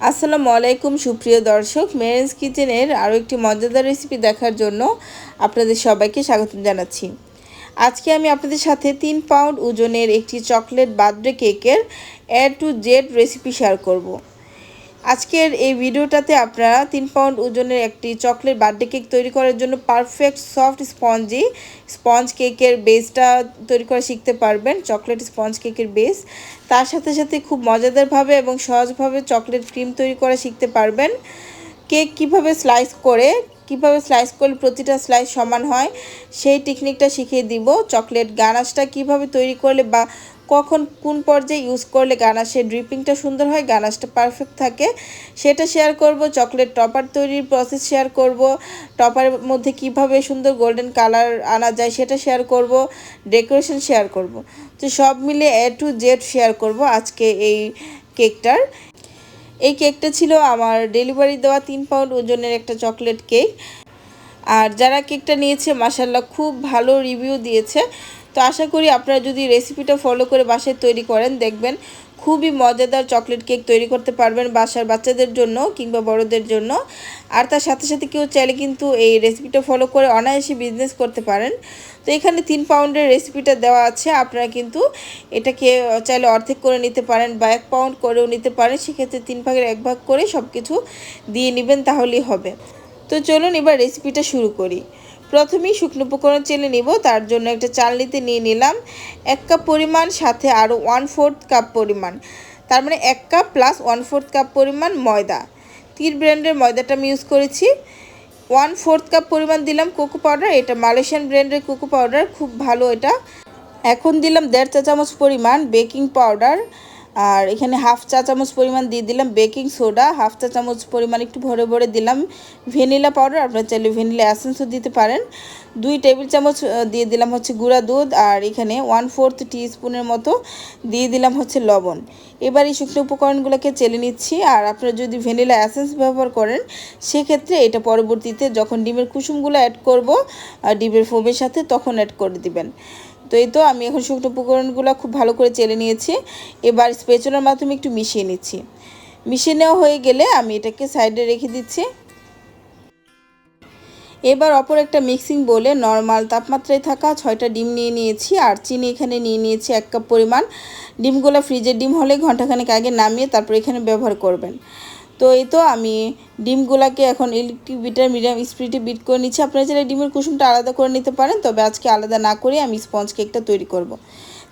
আসসালামু আলাইকুম, সুপ্রিয় দর্শক মেরেন্স কিচেনের আরও একটি মজাদার রেসিপি দেখার জন্য আপনাদের সবাইকে স্বাগত জানাচ্ছি আজকে আমি আপনাদের সাথে তিন পাউন্ড ওজনের একটি চকলেট বার্থডে কেকের A to Z recipe share করব। আজকের এই ভিডিওটাতে আপনারা তিন পাউন্ড ওজনের একটি চকলেট বার্থডে কেক তৈরি করার জন্য পারফেক্ট সফট স্পঞ্জি, স্পঞ্জ কেকের বেসটা তৈরি করা শিখতে পারবেন, চকলেট স্পঞ্জ কেকের বেস। তার সাথে সাথে খুব মজাদারভাবে এবং সহজভাবে চকলেট ক্রিম তৈরি করা শিখতে পারবেন। কেক কীভাবে স্লাইস করে, কীভাবে স্লাইস করলে প্রতিটা স্লাইস সমান হয়, সেই টেকনিকটা শিখিয়ে দিব। চকলেট গানাশটা কীভাবে তৈরি করলে বা কখন কোন পর্যায়ে ইউজ করলে গানাশের ড্রিপিংটা সুন্দর হয় গানাশটা পারফেক্ট থাকে, সেটা শেয়ার করব চকলেট টপার তৈরির প্রসেস শেয়ার করব টপারের মধ্যে কীভাবে সুন্দর গোল্ডেন কালার আনা যায় সেটা শেয়ার করব ডেকোরেশন শেয়ার করব, তো সব মিলে এ টু জেড শেয়ার করব আজকে এই কেকটার এই কেকটা ছিল আমার ডেলিভারি দেওয়া তিন পাউন্ড ওজনের একটা চকলেট কেক আর যারা কেকটা নিয়েছে মাসাল্লাহ খুব ভালো রিভিউ দিয়েছে। তো আশা করি আপনারা যদি রেসিপিটা ফলো করে বাসায় তৈরি করেন, দেখবেন খুবই মজাদার চকলেট কেক তৈরি করতে পারবেন বাসার বাচ্চাদের জন্য কিংবা বড়দের জন্য। আর তার সাথে সাথে কেউ চাইলে কিন্তু এই রেসিপিটা ফলো করে অনায়াসে বিজনেস করতে পারেন। তো এখানে তিন পাউন্ডের রেসিপিটা দেওয়া আছে, আপনারা কিন্তু এটাকে চাইলে অর্ধেক করে নিতে পারেন বা এক পাউন্ড করেও নিতে পারেন। সেক্ষেত্রে তিন ভাগের এক ভাগ করে সব কিছু দিয়ে নেবেন, তাহলেই হবে। তো চলুন এবার রেসিপিটা শুরু করি। প্রথমেই শুকনো উপকরণ চেলে নিব, তার জন্য একটা চালনিতে নিয়ে নিলাম এক কাপ পরিমাণ, সাথে আরও ওয়ান ফোর্থ কাপ পরিমাণ। তার মানে এক cup plus one fourth cup পরিমাণ ময়দা। তীর ব্র্যান্ডের ময়দাটা আমি ইউজ করেছি। ওয়ান ফোর্থ কাপ পরিমাণ দিলাম কোকো পাউডার এটা মালয়েশিয়ান ব্র্যান্ডের কোকো পাউডার খুব ভালো এটা। এখন দিলাম দেড় চা চামচ পরিমাণ বেকিং পাউডার আর এখানে হাফ চা চামচ পরিমাণ দিয়ে দিলাম বেকিং সোডা, হাফ চা চামচ পরিমাণ একটু ভরে ভরে দিলাম ভ্যানিলা পাউডার, আপনারা চাইলে ভ্যানিলা অ্যাসেন্সও দিতে পারেন। দুই টেবিল চামচ দিয়ে দিলাম হচ্ছে গুঁড়া দুধ আর এখানে ওয়ান ফোর্থ স্পুনের মতো দিয়ে দিলাম হচ্ছে লবণ। এবার এই শুকনো উপকরণগুলোকে চেলে নিচ্ছি আর আপনারা যদি ভ্যানিলা অ্যাসেন্স ব্যবহার করেন, সেক্ষেত্রে এটা পরবর্তীতে যখন ডিমের কুসুমগুলো অ্যাড করব ডিমের ফোমের সাথে তখন অ্যাড করে দিবেন। তো এই তো আমি এখন শুকনো উপকরণগুলো খুব ভালো করে চেলে নিয়েছি। এবার স্পেচুলার মাধ্যমে একটু মিশিয়ে নিচ্ছি। মিশিয়ে নেওয়া হয়ে গেলে আমি এটাকে সাইডে রেখে দিচ্ছি। এবার অপর একটা মিক্সিং বলে নর্মাল তাপমাত্রায় থাকা ছয়টা ডিম নিয়ে নিয়েছি আর চিনি এখানে নিয়ে নিয়েছি এক কাপ পরিমাণ। ডিমগুলো ফ্রিজের ডিম হলে ঘন্টাখানেক আগে নামিয়ে তারপর এখানে ব্যবহার করবেন। তো এই তো আমি ডিমগুলাকে এখন ইলেকট্রিক বিটার মিডিয়াম স্পিডে বিট করে নিচ্ছি। আপনারা চাইলে ডিমের কুসুমটা আলাদা করে নিতে পারেন, তবে আজকে আলাদা না করে আমি স্পঞ্জ কেকটা তৈরি করব।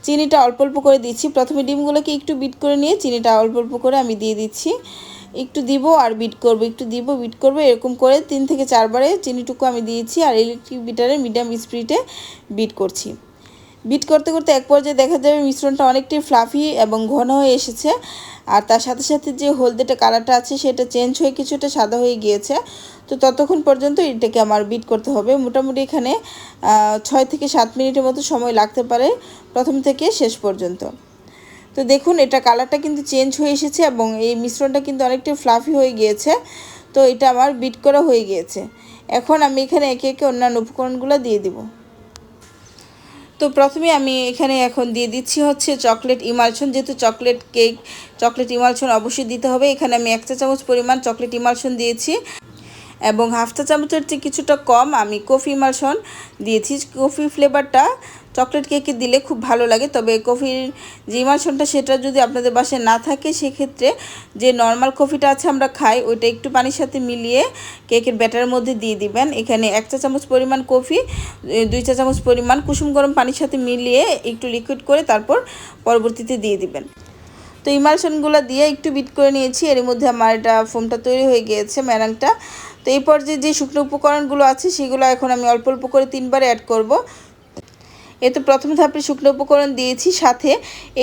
চিনিটা অল্প অল্প করে দিচ্ছি। প্রথমে ডিমগুলোকে একটু বিট করে নিয়ে চিনিটা অল্প অল্প করে আমি দিয়ে দিচ্ছি। একটু দিব আর বিট করব, একটু দিব বিট করব, এরকম করে তিন থেকে চারবারে চিনিটুকু আমি দিয়েছি আর ইলেকট্রিক বিটারে মিডিয়াম স্পিডে বিট করছি। বিট করতে করতে এক পর্যায়ে দেখা যাবে মিশ্রণটা অনেকটাই ফ্লাফি এবং ঘন হয়ে এসেছে। আর তার সাথে সাথে যে হলদেটা কালারটা আছে সেটা চেঞ্জ হয়ে কিছুটা সাদা হয়ে গিয়েছে। তো ততক্ষণ পর্যন্ত এটাকে আমার বিট করতে হবে। মোটামুটি এখানে ছয় থেকে সাত মিনিটের মতো সময় লাগতে পারে প্রথম থেকে শেষ পর্যন্ত। তো দেখুন, এটা কালারটা কিন্তু চেঞ্জ হয়ে এসেছে এবং এই মিশ্রণটা কিন্তু অনেকটাই ফ্লাফি হয়ে গিয়েছে। তো এটা আমার বিট করা হয়ে গিয়েছে। এখন আমি এখানে একে একে অন্যান্য উপকরণগুলো দিয়ে দিব। তো প্রথমে আমি এখানে এখন দিয়ে দিচ্ছি হচ্ছে চকলেট ইমালশন যেহেতু চকলেট কেক, চকলেট ইমালশন অবশ্যই দিতে হবে। এখানে আমি এক চা চামচ পরিমাণ চকলেট ইমালশন দিয়েছি এবং হাফ চা চামচের চেয়ে কিছুটা কম আমি কফি ইমালশন দিয়েছি। কফি ফ্লেভারটা চকলেট কেকে দিলে খুব ভালো লাগে। তবে কফির যে ইমালশনটা সেটা যদি আপনাদের বাসায় না থাকে, সেক্ষেত্রে যে নর্মাল কফিটা আছে আমরা খাই, ওইটা একটু পানির সাথে মিলিয়ে কেকের ব্যাটারের মধ্যে দিয়ে দিবেন। এখানে এক চা চামচ পরিমাণ কফি দুই চা চামচ পরিমাণ কুসুম গরম পানির সাথে মিলিয়ে একটু লিকুইড করে তারপর পরবর্তীতে দিয়ে দিবেন। তো ইমালশনগুলো দিয়ে একটু বিট করে নিয়েছি। এর মধ্যে আমার এটা ফোমটা তৈরি হয়ে গিয়েছে ম্যারাংটা তো এই পর্যায়ে যে শুকনো উপকরণগুলো আছে, সেগুলো এখন আমি অল্প অল্প করে তিনবার অ্যাড করব। এতে প্রথম ধাপে শুকনো উপকরণ দিয়েছি, সাথে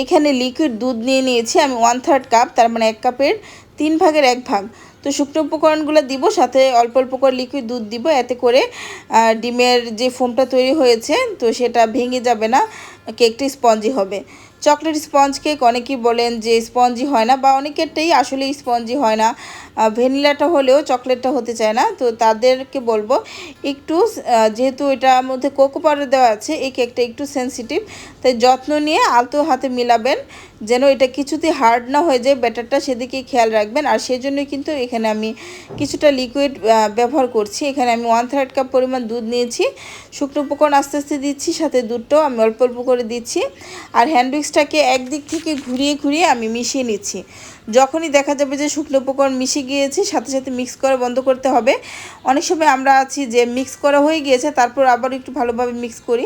এখানে লিকুইড দুধ নিয়ে নিয়েছি, আমি ওয়ান থার্ড কাপ তার মানে এক কাপের তিন ভাগের এক ভাগ। তো শুকনো উপকরণগুলো দিব, সাথে অল্প অল্প করে লিকুইড দুধ দিব, এতে করে ডিমের যে ফোমটা তৈরি হয়েছে, তো সেটা ভেঙে যাবে না কেকটি স্পঞ্জি হবে। চকলেট স্পঞ্জ কেক অনেকেই বলেন যে স্পঞ্জি হয় না, বা অনেকেরটাই আসলে স্পঞ্জি হয় না। ভ্যানিলাটা হলেও চকলেটটা হতে চায় না। তো তাদেরকে বলব, একটু যেহেতু এটার মধ্যে কোকো পাউডার দেওয়া আছে, এই কেকটা একটু সেনসিটিভ তাই যত্ন নিয়ে আলতো হাতে মিলাবেন, যেন এটা কিছুতে হার্ড না হয়ে যায়, ব্যাটারটা সেদিকে খেয়াল রাখবেন। আর সেই জন্যই কিন্তু এখানে আমি কিছুটা লিকুইড ব্যবহার করছি। এখানে আমি ওয়ান থার্ড কাপ পরিমাণ দুধ নিয়েছি। শুকনো উপকরণ আস্তে আস্তে দিচ্ছি, সাথে দুধটাও আমি অল্প অল্প করে দিচ্ছি। আর হ্যান্ড উইক্সটাকে একদিক থেকে ঘুরিয়ে ঘুরিয়ে আমি মিশিয়ে নিচ্ছি। যখনই দেখা যাবে যে শুকনো উপকরণ মিশে গিয়েছে, সাথে সাথে মিক্স করা বন্ধ করতে হবে। অনেক সময় আমরা আছি যে মিক্স করা হয়ে গিয়েছে, তারপর আবার একটু ভালোভাবে মিক্স করি।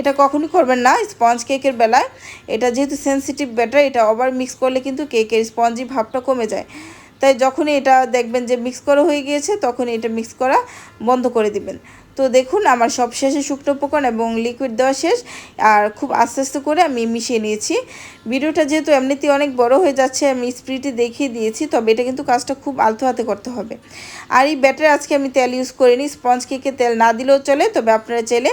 এটা কখনই করবেন না স্পঞ্জ কেকের বেলায়। এটা যেহেতু সেনসিটিভ ব্যাটার এটা ওভার মিক্স করলে কিন্তু কেকের স্পঞ্জি ভাবটা কমে যায়। তাই যখনই এটা দেখবেন যে মিক্স করা হয়ে গিয়েছে তখন এটা মিক্স করা বন্ধ করে দিবেন। তো দেখুন, আমার সব শেষে শুকনো উপকরণ এবং লিকুইড দেওয়া শেষ। আর খুব আস্তে আস্তে করে আমি মিশিয়ে নিয়েছি। ভিডিওটা যেহেতু এমনিতেই অনেক বড় হয়ে যাচ্ছে, আমি স্প্রিটে দেখিয়ে দিয়েছি, তবে এটা কিন্তু কাজটা খুব আলতো হাতে করতে হবে। আর এই ব্যাটার আজকে আমি তেল ইউজ করিনি স্পঞ্জ কেকে তেল না দিলেও চলে, তবে আপনারা চাইলে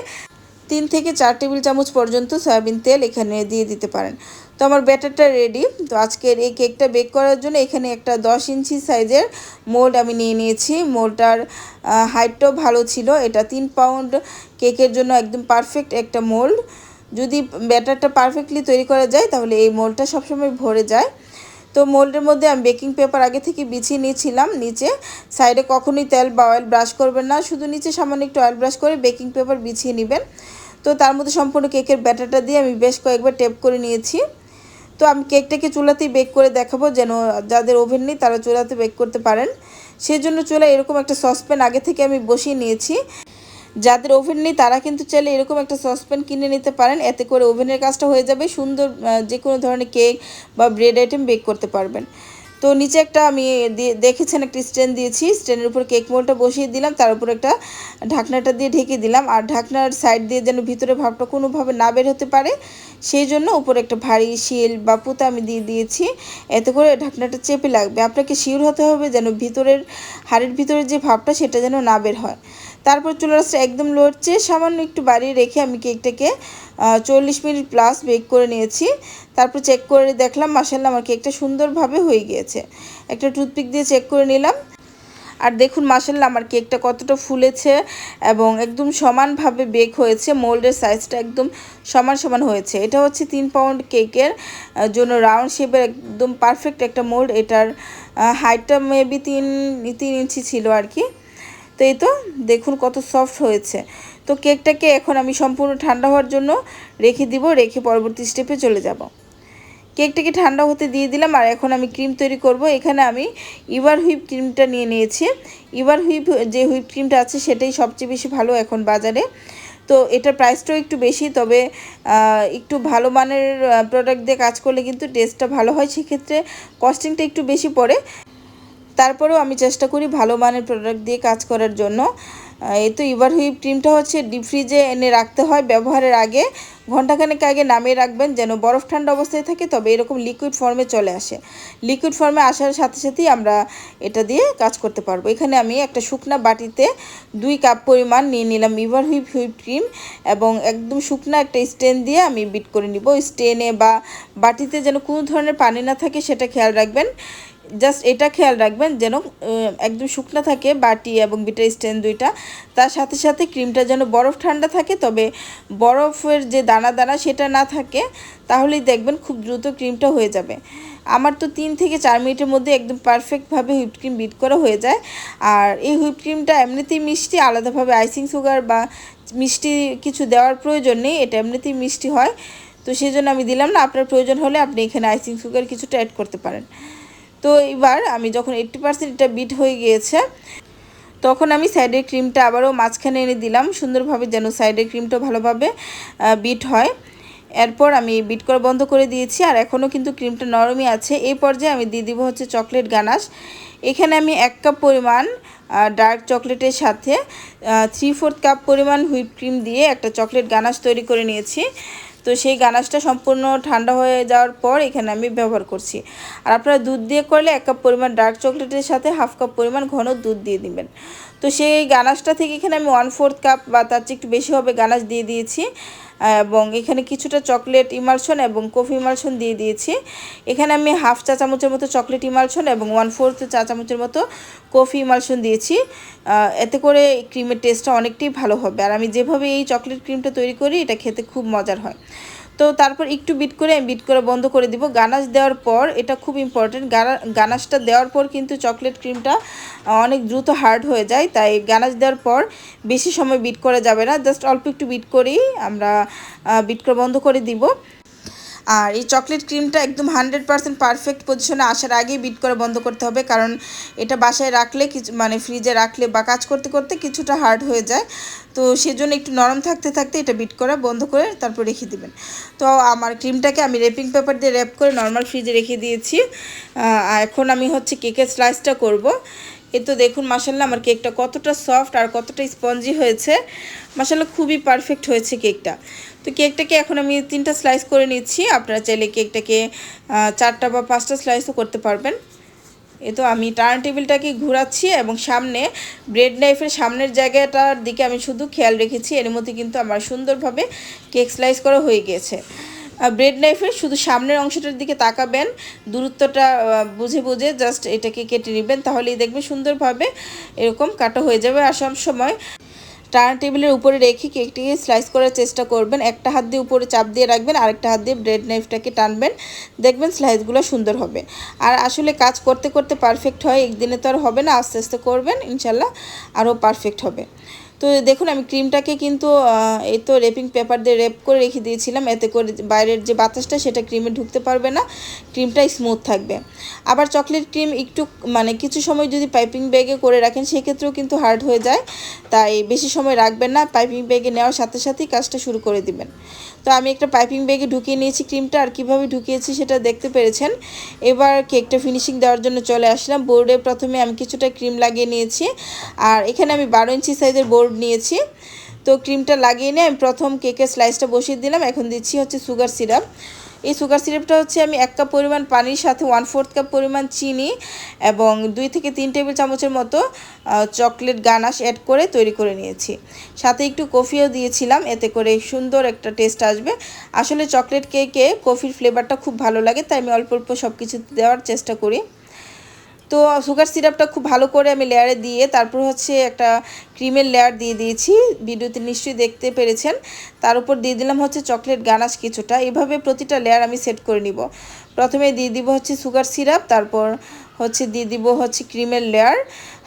তিন থেকে চার টেবিল চামচ পর্যন্ত সয়াবিন তেল এখানে দিয়ে দিতে পারেন। তো আমার ব্যাটারটা রেডি তো আজকের এই কেকটা বেক করার জন্য এখানে একটা দশ ইঞ্চি সাইজের মোল্ড আমি নিয়ে নিয়েছি। মোল্ডটার হাইটটাও ভালো ছিল। এটা তিন পাউন্ড কেকের জন্য একদম পারফেক্ট একটা মোল্ড যদি ব্যাটারটা পারফেক্টলি তৈরি করা যায়, তাহলে এই মোল্ডটা সবসময় ভরে যায়। তো মোল্ডের মধ্যে আমি বেকিং পেপার আগে থেকে বিছিয়ে নিয়েছিলাম। নিচে সাইডে কখনোই তেল বা অয়েল ব্রাশ করবেন না। শুধু নিচে সামান্য একটু অয়েল ব্রাশ করে বেকিং পেপার বিছিয়ে নেবেন। তো তার মধ্যে সম্পূর্ণ কেকের ব্যাটারটা দিয়ে আমি বেশ কয়েকবার টেপ করে নিয়েছি। তো আমি কেকটাকে চুলাতেই বেক করে দেখাবো যেন যাদের ওভেন নেই তারা চুলাতে বেক করতে পারেন। সেই জন্য চুলা এরকম একটা সসপ্যান আগে থেকে আমি বসিয়ে নিয়েছি। যাদের ওভেন নেই তারা কিন্তু চাইলে এরকম একটা সসপ্যান কিনে নিতে পারেন। এতে করে ওভেনের কাজটা হয়ে যাবে। সুন্দর যে কোনো ধরনের কেক বা ব্রেড আইটেম বেক করতে পারবেন। তো নিচে একটা আমি দেখেছেন একটা স্ট্যান্ড দিয়েছি, স্ট্যান্ডের উপর কেক মোলটা বসিয়ে দিলাম, তার উপর একটা ঢাকনাটা দিয়ে ঢেকে দিলাম, আর ঢাকনার সাইড দিয়ে যেন ভিতরে ভাবটা কোনোভাবে না বের হতে পারে, সেই জন্য উপরে একটা ভারী শিল বা পুঁতা আমি দিয়ে দিয়েছি, এতে করে ঢাকনাটা চেপে লাগবে, আপনাকে শিওর হতে হবে যেন ভিতরের হাড়ের ভিতরের যে ভাবটা সেটা যেন না বের হয়। তারপর চুলাটা একদম লড়ছে, সামান্য একটু বাড়িয়ে রেখে আমি কেকটাকে চল্লিশ মিনিট প্লাস বেক করে নিয়েছি। তারপর চেক করে দেখলাম মাসাল্লাহ আমার কেকটা সুন্দরভাবে হয়ে গিয়েছে। একটা টুথপিক দিয়ে চেক করে নিলাম। আর দেখুন মাসাল্লাহ আমার কেকটা কতটা ফুলেছে এবং একদম সমানভাবে বেক হয়েছে মোল্ডের সাইজটা একদম সমান সমান হয়েছে। এটা হচ্ছে তিন পাউন্ড কেকের জন্য রাউন্ড শেপের একদম পারফেক্ট একটা মোল্ড এটার হাইটটা মেবি তিন তিন ইঞ্চি ছিল আর কি। এই তো, দেখুন কত সফট হয়েছে। তো কেকটাকে এখন আমি সম্পূর্ণ ঠান্ডা হওয়ার জন্য রেখে দিব, রেখে পরবর্তী স্টেপে চলে যাব। কেকটাকে ঠান্ডা হতে দিয়ে দিলাম, আর এখন আমি ক্রিম তৈরি করব। এখানে আমি ইভার হুইপ ক্রিমটা নিয়ে নিয়েছি। ইভার হুইপ, যে হুইপ ক্রিমটা আছে, সেটাই সবচেয়ে বেশি ভালো এখন বাজারে। তো এটার প্রাইসটাও একটু বেশি, তবে একটু ভালো মানের প্রোডাক্ট দিয়ে কাজ করলে কিন্তু টেস্টটা ভালো হয়। সেক্ষেত্রে কস্টিংটা একটু বেশি পড়ে। তারপরেও আমি চেষ্টা করি ভালো মানের প্রোডাক্ট দিয়ে কাজ করার জন্য। এই তো ইভার হুইপ ক্রিমটা হচ্ছে ডিপ ফ্রিজে এনে রাখতে হয় ব্যবহারের আগে। ঘন্টাখানেক আগে নামিয়ে রাখবেন যেন বরফ ঠান্ডা অবস্থায় থাকে, তবে এরকম লিকুইড ফর্মে চলে আসে। লিকুইড ফর্মে আসার সাথে সাথেই আমরা এটা দিয়ে কাজ করতে পারব। এখানে আমি একটা শুকনা বাটিতে দুই কাপ পরিমাণ নিয়ে নিলাম ইভার হুইপ হুইপ ক্রিম এবং একদম শুকনা একটা স্টেন দিয়ে আমি বিট করে নিব। স্টেনে বা বাটিতে যেন কোনো ধরনের পানি না থাকে, সেটা খেয়াল রাখবেন। জাস্ট এটা খেয়াল রাখবেন যেন একদম শুকনো থাকে বাটি এবং বিটার স্ট্যান্ড দুইটা। তার সাথে সাথে ক্রিমটা যেন বরফ ঠান্ডা থাকে, তবে বরফের যে দানা দানা সেটা না থাকে, তাহলেই দেখবেন খুব দ্রুত ক্রিমটা হয়ে যাবে। আমার তো তিন থেকে চার মিনিটের মধ্যে একদম পারফেক্টভাবে হুইপ ক্রিম বিট করা হয়ে যায়। আর এই হুইপ ক্রিমটা এমনিতেই মিষ্টি, আলাদাভাবে আইসিং সুগার বা মিষ্টি কিছু দেওয়ার প্রয়োজন নেই, এটা এমনিতেই মিষ্টি হয়। তো সেই জন্য আমি দিলাম না, আপনার প্রয়োজন হলে আপনি এখানে আইসিং সুগার কিছুটা অ্যাড করতে পারেন। তো এবার আমি যখন এইট্টি পার্সেন্ট এটা বিট হয়ে গিয়েছে, তখন আমি সাইডের ক্রিমটা আবারও মাঝখানে এনে দিলাম, সুন্দরভাবে যেন সাইডের ক্রিমটা ভালোভাবে বিট হয়। এরপর আমি বিট করা বন্ধ করে দিয়েছি, আর এখনও কিন্তু ক্রিমটা নরমই আছে। এই পর্যায়ে আমি দিয়ে দিব হচ্ছে চকলেট গানাশ। এখানে আমি এক কাপ পরিমাণ ডার্ক চকলেটের সাথে থ্রি ফোর্থ কাপ পরিমাণ হুইপ ক্রিম দিয়ে একটা চকলেট গানাশ তৈরি করে নিয়েছি। তো সেই গানাশটা সম্পূর্ণ ঠান্ডা হয়ে যাওয়ার পর এখানে আমি ব্যবহার করছি। আর আপনারা দুধ দিয়ে করলে এক কাপ পরিমাণ ডার্ক চকলেটের সাথে হাফ কাপ পরিমাণ ঘন দুধ দিয়ে দিবেন। তো সেই গানাশটা থেকে এখানে আমি ওয়ান ফোর্থ কাপ বা তার চেয়ে একটু বেশি হবে গানাশ দিয়ে দিয়েছি। এবং এখানে কিছুটা চকলেট ইমালশন এবং কফি ইমালশন দিয়ে দিয়েছি। এখানে আমি হাফ চা চামচের মতো চকলেট ইমালশন এবং ওয়ান ফোর্থ চা চামচের মতো কফি ইমালশন দিয়েছি এতে করে ক্রিমের টেস্টটা অনেকটাই ভালো হবে। আর আমি যেভাবে এই চকলেট ক্রিমটা তৈরি করি, এটা খেতে খুব মজার হয়। তো তারপর একটু বিট করে, আমি বিট করে বন্ধ করে দিব। গানাশ দেওয়ার পর, এটা খুব ইম্পর্টেন্ট গানাশটা দেওয়ার পর কিন্তু চকলেট ক্রিমটা অনেক দ্রুত হার্ড হয়ে যায়। তাই গানাশ দেওয়ার পর বেশি সময় বিট করা যাবে না। জাস্ট অল্প একটু বিট করেই আমরা বিট করে বন্ধ করে দিব। আর এই চকলেট ক্রিমটা একদম হান্ড্রেড পারসেন্ট পারফেক্ট পজিশনে আসার আগেই বিট করে বন্ধ করতে হবে, কারণ এটা বাসায় রাখলে কিছু মানে ফ্রিজে রাখলে বা কাজ করতে করতে কিছুটা হার্ড হয়ে যায়। তো সেজন্য একটু নরম থাকতে থাকতে এটা বিট করা বন্ধ করে তারপর রেখে দিবেন। তো আমার ক্রিমটাকে আমি রেপিং পেপার দিয়ে র্যাপ করে নর্মাল ফ্রিজে রেখে দিয়েছি। এখন আমি হচ্ছে কেকের স্লাইসটা করব। এ তো দেখুন মাসাল্লাহ আমার কেকটা কতটা সফট আর কতটা স্পঞ্জি হয়েছে। মাসাল্লাহ খুবই পারফেক্ট হয়েছে কেকটা তো কেকটাকে এখন আমি তিনটা স্লাইস করে নিচ্ছি। আপনারা চাইলে কেকটাকে চারটা বা পাঁচটা স্লাইসও করতে পারবেন। এ তো আমি টার্ন টেবিলটাকে ঘোরাচ্ছি এবং সামনে ব্রেড নাইফের সামনের জায়গাটার দিকে আমি শুধু খেয়াল রেখেছি। এর মধ্যে কিন্তু আমার সুন্দরভাবে কেক স্লাইস করা হয়ে গিয়েছে। ব্রেড নাইফের শুধু সামনের অংশটার দিকে তাকাবেন। দূরত্বটা বুঝে বুঝে জাস্ট এটাকে কেটে নেবেন। তাহলেই দেখবেন সুন্দরভাবে এরকম কাটা হয়ে যাবে আর সময়। টার্ন টেবিলের উপরে রেখে কেকটিকে স্লাইস করার চেষ্টা করবেন। একটা হাত দিয়ে উপরে চাপ দিয়ে রাখবেন, আরেকটা হাত দিয়ে ব্রেড নাইফটাকে টানবেন। দেখবেন স্লাইসগুলো সুন্দর হবে। আর আসলে কাজ করতে করতে পারফেক্ট হয়, একদিনে তো আর হবে না, আস্তে আস্তে করবেন, ইনশাল্লাহ আরও পারফেক্ট হবে। তো দেখুন, আমি ক্রিমটাকে কিন্তু এই তো রেপিং পেপার দিয়ে রেপ করে রেখে দিয়েছিলাম। এতে করে বাইরের যে বাতাসটা, সেটা ক্রিমে ঢুকতে পারবে না। ক্রিমটা স্মুথ থাকবে। আবার চকলেট ক্রিম একটু মানে কিছু সময় যদি পাইপিং ব্যাগে করে রাখেন, সেক্ষেত্রেও কিন্তু হার্ড হয়ে যায়। তাই বেশি সময় রাখবেন না। পাইপিং ব্যাগে নেওয়ার সাথে সাথেই কাজটা শুরু করে দিবেন। তো আমি একটা পাইপিং ব্যাগে ঢুকিয়ে নিয়েছি ক্রিমটা আর কীভাবে ঢুকিয়েছি সেটা দেখতে পেরেছেন। এবার কেকটা ফিনিশিং দেওয়ার জন্য চলে আসলাম। বোর্ডে প্রথমে আমি কিছুটা ক্রিম লাগিয়ে নিয়েছি, আর এখানে আমি বারো ইঞ্চি সাইজের বোর্ড নিয়েছি। তো ক্রিমটা লাগিয়ে নিয়ে আমি প্রথম কেকের স্লাইসটা বসিয়ে দিলাম। এখন দিচ্ছি হচ্ছে সুগার সিরাপ এই সুগার সিরাপটা হচ্ছে আমি এক কাপ পরিমাণ পানির সাথে ওয়ান ফোর্থ কাপ পরিমাণ চিনি এবং দুই থেকে তিন টেবিল চামচের মতো চকলেট গানাশ অ্যাড করে তৈরি করে নিয়েছি। সাথে একটু কফিও দিয়েছিলাম, এতে করে সুন্দর একটা টেস্ট আসবে। আসলে চকলেট কেকে কফির ফ্লেভারটা খুব ভালো লাগে, তাই আমি অল্প অল্প সব কিছু দেওয়ার চেষ্টা করি। তো সুগার সিরাপটা খুব ভালো করে আমি লেয়ারে দিয়ে তারপর হচ্ছে একটা ক্রিমের লেয়ার দিয়ে দিয়েছি। ভিডিওতে নিশ্চয়ই দেখতে পেরেছেন। তার উপর দিয়ে দিলাম হচ্ছে চকলেট গানাশ কিছুটা। এভাবে প্রতিটা লেয়ার আমি সেট করে নিব। প্রথমে দিয়ে দিব হচ্ছে সুগার সিরাপ, তারপর হচ্ছে দিয়ে দিব হচ্ছে ক্রিমের লেয়ার।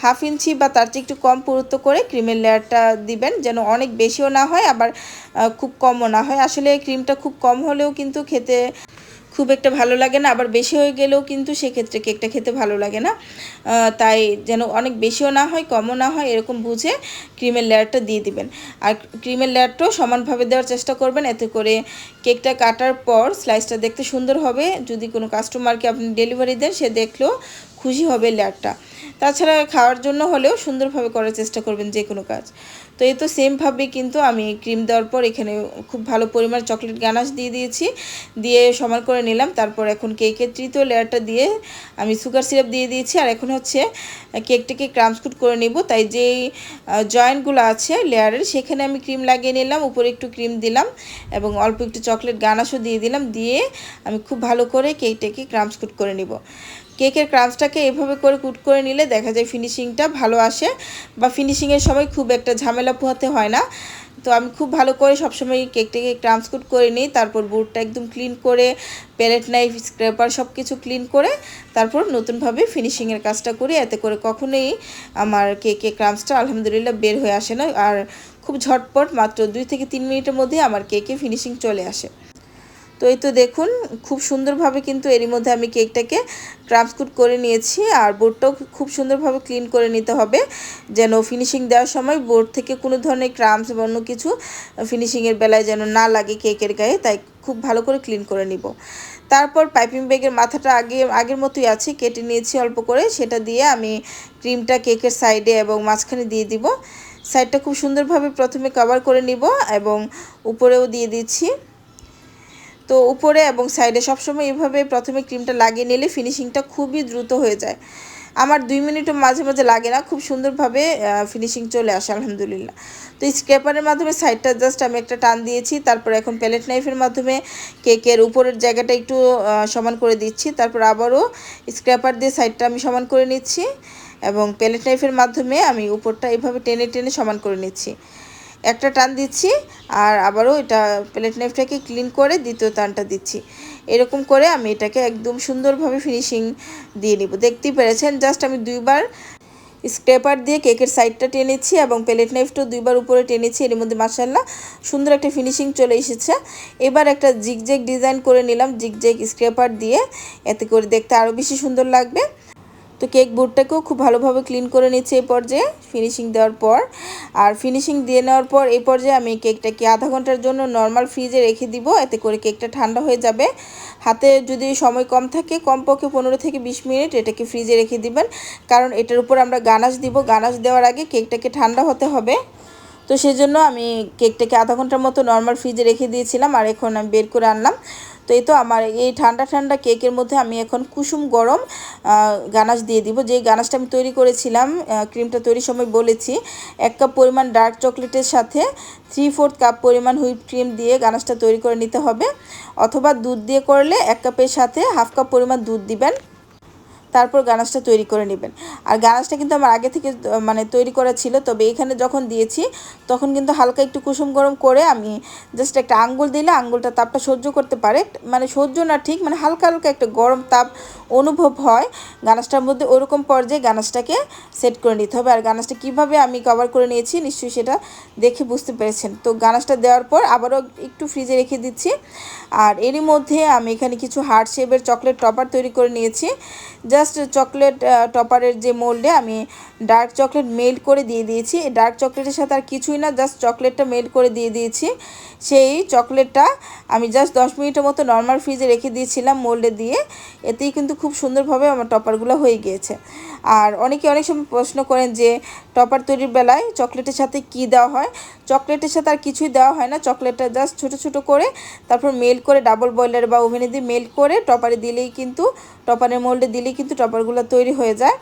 হাফ ইঞ্চি বা তার চেয়ে একটু কম পুরুত্ব করে ক্রিমের লেয়ারটা দিবেন যেন অনেক বেশিও না হয়, আবার খুব কমও না হয়। আসলে ক্রিমটা খুব কম হলেও কিন্তু খেতে খুব একটা ভালো লাগে না, আবার বেশি হয়ে গেলেও কিন্তু সেক্ষেত্রে কেকটা খেতে ভালো লাগে না। তাই যেন অনেক বেশিও না হয়, কমও না হয়, এরকম বুঝে ক্রিমের লেয়ারটা দিয়ে দিবেন। আর ক্রিমের লেয়ারটাও সমানভাবে দেওয়ার চেষ্টা করবেন, এতে করে কেকটা কাটার পর স্লাইসটা দেখতে সুন্দর হবে। যদি কোনো কাস্টমারকে আপনি ডেলিভারি দেন, সে দেখলেও খুশি হবে লেয়ারটা তাছাড়া খাওয়ার জন্য হলেও সুন্দরভাবে করার চেষ্টা করবেন যে কোনো কাজ। তো এই তো সেমভাবে কিন্তু আমি ক্রিম দেওয়ার পর এখানে খুব ভালো পরিমাণ চকলেট গানাশ দিয়ে দিয়েছি। দিয়ে সমান করে নিলাম, তারপর এখন কেকের তৃতীয় লেয়ারটা দিয়ে আমি সুগার সিরাপ দিয়ে দিয়েছি। আর এখন হচ্ছে কেকটাকে ক্রামস্কুট করে নেব। তাই যেই জয়েন্টগুলো আছে লেয়ারের সেখানে আমি ক্রিম লাগিয়ে নিলাম, উপরে একটু ক্রিম দিলাম এবং অল্প একটু চকলেট গানাশও দিয়ে দিলাম। দিয়ে আমি খুব ভালো করে কেকটাকে ক্রামস্কুট করে নিব। কেকের ক্রাঞ্চটাকে এভাবে করে কুট করে নিলে দেখা যায় ফিনিশিংটা ভালো আসে বা ফিনিশিংয়ের সময় খুব একটা ঝামেলা পোহাতে হয় না। তো আমি খুব ভালো করে সবসময় কেকটাকে কুট করে নিই, তারপর বুটটা একদম ক্লিন করে, প্যালেট, নাইফ স্ক্রেপার সব কিছু ক্লিন করে, তারপর নতুনভাবে ফিনিশিংয়ের কাজটা করি। এতে করে কখনোই আমার কেকের ক্রামসটা আলহামদুলিল্লাহ বের হয়ে আসে না। আর খুব ঝটপট মাত্র দুই থেকে তিন মিনিটের মধ্যে আমার কেকে ফিনিশিং চলে আসে। তো এই তো দেখুন, খুব সুন্দরভাবে কিন্তু এরই মধ্যে আমি কেকটাকে ক্রামসকুট করে নিয়েছি আর বোর্ডটাও খুব সুন্দরভাবে ক্লিন করে নিতে হবে। যেন ফিনিশিং দেওয়ার সময় বোর্ড থেকে কোনো ধরনের ক্রামস বা অন্য কিছু ফিনিশিংয়ের বেলায় যেন না লাগে কেকের গায়ে, তাই খুব ভালো করে ক্লিন করে নিব। তারপর পাইপিং ব্যাগের মাথাটা আগে, আগের মতোই আছে, কেটে নিয়েছি অল্প করে। সেটা দিয়ে আমি ক্রিমটা কেকের সাইডে এবং মাঝখানে দিয়ে দিব। সাইডটা খুব সুন্দরভাবে প্রথমে কভার করে নিব এবং উপরেও দিয়ে দিচ্ছি। তো উপরে এবং সাইডে সবসময় এভাবে প্রথমে ক্রিমটা লাগিয়ে নিলে ফিনিশিংটা খুবই দ্রুত হয়ে যায়। আমার দুই মিনিটও মাঝে মাঝে লাগে না, খুব সুন্দরভাবে ফিনিশিং চলে আসে, আলহামদুলিল্লাহ। তো স্ক্রেপারের মাধ্যমে সাইডটা জাস্ট আমি একটা টান দিয়েছি, তারপর এখন প্যালেট নাইফের মাধ্যমে কেকের উপরের জায়গাটা একটু সমান করে দিচ্ছি, তারপর আবারও স্ক্র্যাপার দিয়ে সাইডটা আমি সমান করে নিচ্ছি এবং প্যালেট নাইফের মাধ্যমে আমি উপরটা এভাবে টেনে টেনে সমান করে নিচ্ছি। একটা টান দিচ্ছি আর আবারও এটা প্লেট নাইফটাকে ক্লিন করে দ্বিতীয় টানটা দিচ্ছি। এরকম করে আমি এটাকে একদম সুন্দরভাবে ফিনিশিং দিয়ে নিব। দেখতেই পেরেছেন জাস্ট আমি দুইবার স্ক্রেপার দিয়ে কেকের সাইডটা টেনেছি এবং প্লেট নাইফটাও দুইবার উপরে টেনেছি, এর মধ্যে মাসাল্লাহ সুন্দর একটা ফিনিশিং চলে এসেছে। এবার একটা জিগজেগ ডিজাইন করে নিলাম জিগজেগ স্ক্রেপার দিয়ে। এতে করে দেখতে আরও বেশি সুন্দর লাগবে। তো কেক বোর্ডটাকেও খুব ভালোভাবে ক্লিন করে নিচ্ছে এই পর্যায়ে ফিনিশিং দেওয়ার পর। আর ফিনিশিং দিয়ে নেওয়ার পর এই পর্যায়ে আমি কেকটাকে আধা ঘণ্টার জন্য নর্মাল ফ্রিজে রেখে দিব, এতে করে কেকটা ঠান্ডা হয়ে যাবে। হাতে যদি সময় কম থাকে, কমপক্ষে পনেরো থেকে বিশ মিনিট এটাকে ফ্রিজে রেখে দিবেন। কারণ এটার উপর আমরা গানাশ দিব, গানাশ দেওয়ার আগে কেকটাকে ঠান্ডা হতে হবে। তো সেই জন্য আমি কেকটাকে আধা ঘণ্টার মতো নর্মাল ফ্রিজে রেখে দিয়েছিলাম, আর এখন আমি বের করে আনলাম। তো এই তো আমার এই ঠান্ডা ঠান্ডা কেকের মধ্যে আমি এখন কুসুম গরম গানাশ দিয়ে দিব। যে গানাশটা আমি তৈরি করেছিলাম ক্রিমটা তৈরির সময় বলেছি, এক কাপ পরিমাণ ডার্ক চকলেটের সাথে থ্রি ফোর্থ কাপ পরিমাণ হুইপ ক্রিম দিয়ে গানাশটা তৈরি করে নিতে হবে। অথবা দুধ দিয়ে করলে এক কাপের সাথে হাফ কাপ পরিমাণ দুধ দিবেন। তারপর গানাসটা তৈরি করে নেবেন। আর গানাসটা কিন্তু আমার আগে থেকে মানে তৈরি করা ছিল, তবে এখানে যখন দিয়েছি, তখন কিন্তু হালকা একটু কুসুম গরম করে আমি জাস্ট একটা আঙ্গুল দিলে আঙ্গুলটা তাপটা সহ্য করতে পারে। মানে সহ্য না ঠিক মানে হালকা হালকা একটা গরম তাপ অনুভব হয় গানাশটার মধ্যে ওরকম পর্যায়ে গানাশটাকে সেট করে নিতে হবে। আর গানাশটা কীভাবে আমি কভার করে নিয়েছি, নিশ্চয়ই সেটা দেখে বুঝতে পেরেছেন। তো গানাশটা দেওয়ার পর আবারও একটু ফ্রিজে রেখে দিচ্ছি। আর এরই মধ্যে আমি এখানে কিছু হার্ড শেপের চকলেট টপার তৈরি করে নিয়েছি। জাস্ট চকলেট টপারের যে মোল্ডে আমি ডার্ক চকলেট মেল্ট করে দিয়ে দিয়েছি। ডার্ক চকলেটের সাথে আর কিছুই না জাস্ট চকলেটটা মেল্ট করে দিয়ে দিয়েছি। সেই চকলেটটা আমি জাস্ট দশ মিনিটের মতো নর্মাল ফ্রিজে রেখে দিয়েছিলাম মোল্ডে দিয়ে। এতেই কিন্তু খুব সুন্দরভাবে আমার টপারগুলো হয়ে গিয়েছে। আর অনেকে অনেক সময় প্রশ্ন করেন যে, টপার তৈরির বেলায় চকলেটের সাথে কি দেওয়া হয়? চকলেটের সাথে আর কিছুই দেওয়া হয় না। চকলেটটা জাস্ট ছোটো ছোটো করে তারপর মেল্ট করে ডাবল বয়লার বা ওভেনে দিয়ে মেল্ট করে টপারে দিলেই কিন্তু, টপারের মোল্ডে দিলেই কিন্তু টপারগুলো তৈরি হয়ে যায়।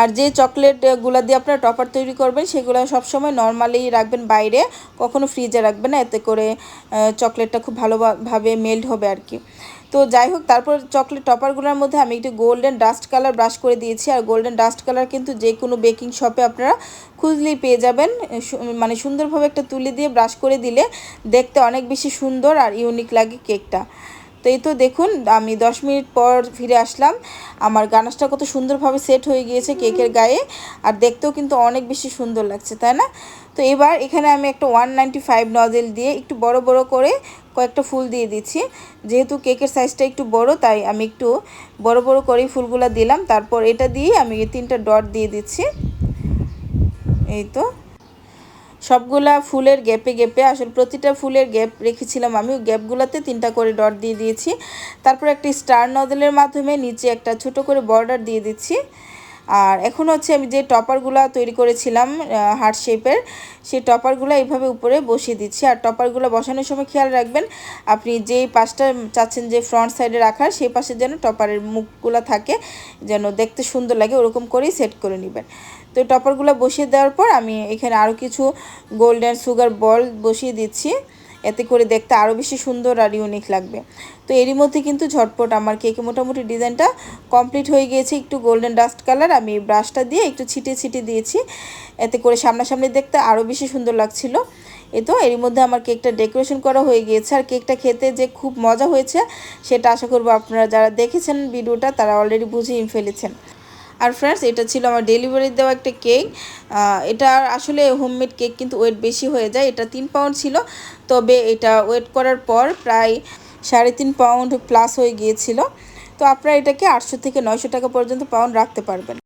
আর যে চকলেটগুলো দিয়ে আপনারা টপার তৈরি করবেন, সেগুলো সবসময় নর্মালি রাখবেন বাইরে, কখনো ফ্রিজে রাখবেন না। এতে করে চকলেটটা খুব ভালোভাবে মেল্ট হবে আর কি। তো যাই হোক, তারপর চকলেট টপারগুলোর মধ্যে আমি একটু গোল্ডেন ডাস্ট কালার ব্রাশ করে দিয়েছি। আর গোল্ডেন ডাস্ট কালার কিন্তু যে কোনো বেকিং শপে আপনারা খুঁজলেই পেয়ে যাবেন। মানে সুন্দরভাবে একটা তুলে দিয়ে ব্রাশ করে দিলে দেখতে অনেক বেশি সুন্দর আর ইউনিক লাগে কেকটা তো এই তো দেখুন, আমি দশ মিনিট পর ফিরে আসলাম। আমার গানাসটা কত সুন্দরভাবে সেট হয়ে গিয়েছে কেকের গায়ে। আর দেখতেও কিন্তু অনেক বেশি সুন্দর লাগছে, তাই না? তো এবার এখানে আমি একটা ওয়ান নাইনটি ফাইভ নজেল দিয়ে একটু বড় বড় করে কয়েকটা ফুল দিয়ে দিচ্ছি। যেহেতু কেকের সাইজটা একটু বড়, তাই আমি একটু বড় বড় করেই ফুলগুলো দিলাম। তারপর এটা দিয়ে আমি তিনটা ডট দিয়ে দিচ্ছি। এই তো। সবগুলা ফুলের গ্যাপে গ্যাপে, আসলে প্রতিটা ফুলের গ্যাপ রেখেছিলাম আমি গ্যাপগুলোতে তিনটা করে ডট দিয়ে দিয়েছি। তারপর একটি স্টার নদলের মাধ্যমে নিচে একটা ছোট করে বর্ডার দিয়ে দিচ্ছি। আর এখন হচ্ছে আমি যে টপারগুলো তৈরি করেছিলাম হার্ট শেপের, সেই টপারগুলো এইভাবে উপরে বসিয়ে দিচ্ছি। আর টপারগুলো বসানোর সময় খেয়াল রাখবেন, আপনি যেই পাশটা চাচ্ছেন যে ফ্রন্ট সাইডে রাখার, সেই পাশে যেন টপারের মুখগুলো থাকে, যেন দেখতে সুন্দর লাগে, ওরকম করেই সেট করে নেবেন। তো টপারগুলো বসিয়ে দেওয়ার পর আমি এখানে আরও কিছু গোল্ডেন সুগার বল বসিয়ে দিচ্ছি। এতে করে দেখতে আরও বেশি সুন্দর আর ইউনিক লাগবে। তো এরই মধ্যে কিন্তু ঝটপট আমার কেকে মোটামুটি ডিজাইনটা কমপ্লিট হয়ে গিয়েছে। একটু গোল্ডেন ডাস্ট কালার আমি ব্রাশটা দিয়ে একটু ছিটে ছিটে দিয়েছি। এতে করে সামনাসামনি দেখতে আরও বেশি সুন্দর লাগছিল। এ তো এরই মধ্যে আমার কেকটা ডেকোরেশন করা হয়ে গিয়েছে। আর কেকটা খেতে যে খুব মজা হয়েছে, সেটা আশা করব আপনারা যারা দেখেছেন ভিডিওটা, তারা অলরেডি বুঝেই ফেলেছেন। আর ফ্রেন্ডস এটা ছিল আমার ডেলিভারি দেওয়া একটা কেক এটা আসলে হোমমেড কেক কিন্তু ওয়েট বেশি হয়ে যায়। এটা তিন পাউন্ড ছিল। তবে এটা ওয়েট করার পর প্রায় সাড়ে তিন পাউন্ড প্লাস হয়ে গিয়েছিল। তো আপনারা এটাকে আটশো থেকে নয়শো টাকা পর্যন্ত পাউন্ড রাখতে পারবেন।